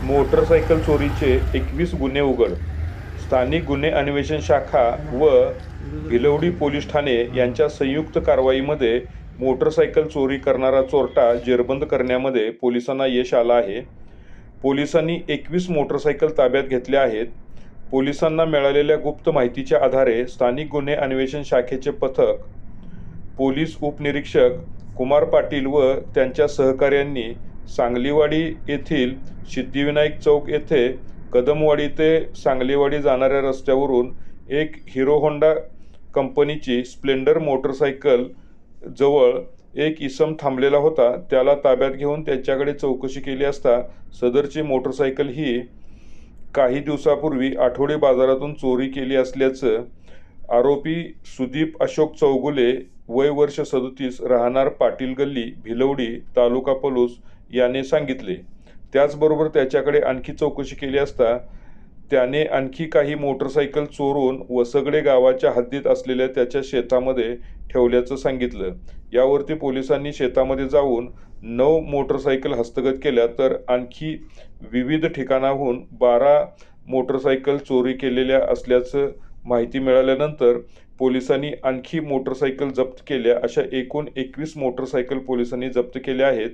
Motorcycle चोरीचे एकवीस गुन्हे उघड. स्थानिक गुन्हे अन्वेषण शाखा व भिलवडी पोलीस ठाणे यांच्या संयुक्त कारवाईमध्ये मोटरसायकल चोरी करणारा चोरटा जेरबंद करण्यामध्ये पोलिसांना यश आलं आहे. पोलिसांनी एकवीस मोटरसायकल ताब्यात घेतल्या आहेत. पोलिसांना मिळालेल्या गुप्त माहितीच्या आधारे स्थानिक गुन्हे अन्वेषण शाखेचे पथक पोलीस उपनिरीक्षक कुमार पाटील व त्यांच्या सहकाऱ्यांनी सांगलीवाडी येथील सिद्धिविनायक चौक येथे कदमवाडी ते सांगलीवाडी जाणाऱ्या रस्त्यावरून एक हिरो होंडा कंपनीची स्प्लेंडर मोटरसायकल जवळ एक इसम थांबलेला होता. त्याला ताब्यात घेऊन त्याच्याकडे चौकशी केली असता सदरची मोटरसायकल ही काही दिवसापूर्वी आठवडे बाजारातून चोरी केली असल्याचं आरोपी सुदीप अशोक चौगुले वय वर्ष सदतीस राहणार पाटील गल्ली भिलवडी तालुका पलूस याने सांगितले. त्याचबरोबर त्याच्याकडे आणखी चौकशी केली असता त्याने आणखी काही मोटरसायकल चोरून वसगडे गावाच्या हद्दीत असलेल्या त्याच्या शेतामध्ये ठेवल्याचं सांगितलं. यावरती पोलिसांनी शेतामध्ये जाऊन नऊ मोटरसायकल हस्तगत केल्या तर आणखी विविध ठिकाणाहून बारा मोटरसायकल चोरी केलेल्या असल्याचं माहिती मिळाल्यानंतर पोलिसांनी आणखी मोटरसायकल जप्त केल्या. अशा एकूण एकवीस मोटरसायकल पोलिसांनी जप्त केल्या आहेत.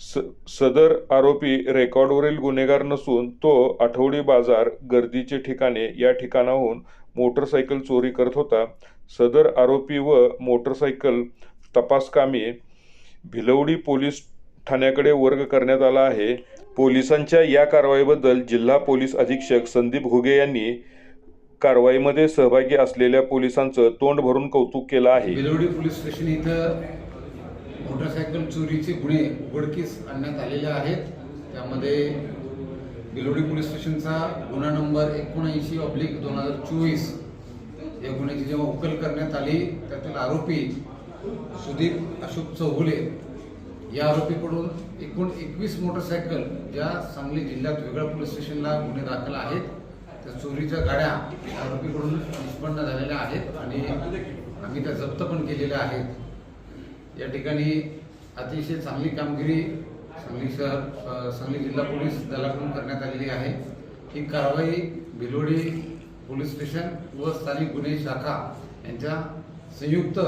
स सदर आरोपी रेकॉर्डवरील गुन्हेगार नसून तो आठवडी बाजार गर्दीचे ठिकाणे या ठिकाणाहून मोटरसायकल चोरी करत होता. सदर आरोपी व मोटरसायकल तपासकामी भिलवडी पोलीस ठाण्याकडे वर्ग करण्यात आला आहे. पोलिसांच्या या कारवाईबद्दल जिल्हा पोलीस अधीक्षक संदीप घुगे यांनी कारवाईमध्ये सहभागी असलेल्या पोलिसांचं तोंड भरून कौतुक केलं आहे. बेलवडी पोलीस स्टेशन इथं मोटरसायकल चोरीचे गुन्हे उघडकीस आणण्यात आलेले आहेत. त्यामध्ये बेलवडी पोलीस स्टेशनचा गुन्हा नंबर एकोणऐंशी ऑब्लिक दोन हजार चोवीस या गुन्ह्याची जेव्हा उकल करण्यात आली त्यातील आरोपी सुदीप अशोक चौगुले या आरोपीकडून एकूण एकवीस मोटरसायकल ज्या सांगली जिल्ह्यात वेगळ्या पोलीस स्टेशनला गुन्हे दाखल आहेत. त्या चोरीच्या गाड्या आरोपीकडून निष्पन्न झालेल्या आहेत आणि आम्ही त्या जप्त पण केलेल्या आहेत. या ठिकाणी अतिशय चांगली कामगिरी सांगली शहर सांगली जिल्हा पोलीस दलाकडून करण्यात आलेली आहे. ही कारवाई भिलोडी पोलीस स्टेशन व स्थानिक गुन्हे शाखा यांच्या संयुक्त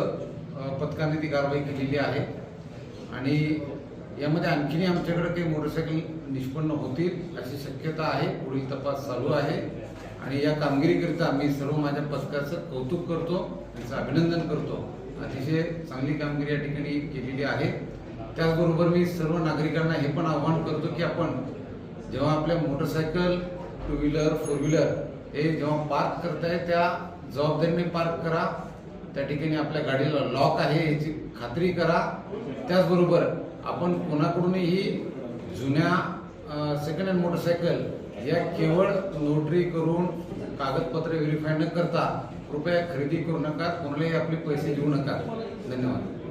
पथकाने ती कारवाई केलेली आहे. आणि यामध्ये आणखीनही आमच्याकडे काही मोटरसायकल निष्पन्न होतील अशी शक्यता आहे. पुढील तपास चालू आहे. आणि या कामगिरीकरिता मी सर्व माझ्या पथकाचं कौतुक करतो त्यांचं अभिनंदन करतो. अतिशय चांगली कामगिरी या ठिकाणी केलेली आहे. त्याचबरोबर मी सर्व नागरिकांना हे पण आवाहन करतो की आपण जेव्हा आपल्या motorcycle two wheeler four wheeler हे जेव्हा पार्क करताय त्या जबाबदारीने पार्क करा. त्या ठिकाणी आपल्या गाडीला लॉक आहे याची खात्री करा. त्याचबरोबर आपण कोणाकडूनही जुन्या सेकंड हँड मोटरसायकल या केवळ नोटरी करून कागदपत्रे व्हेरीफाय न करता कृपया खरेदी करू नका कोणालाही आपले पैसे देऊ नका. धन्यवाद.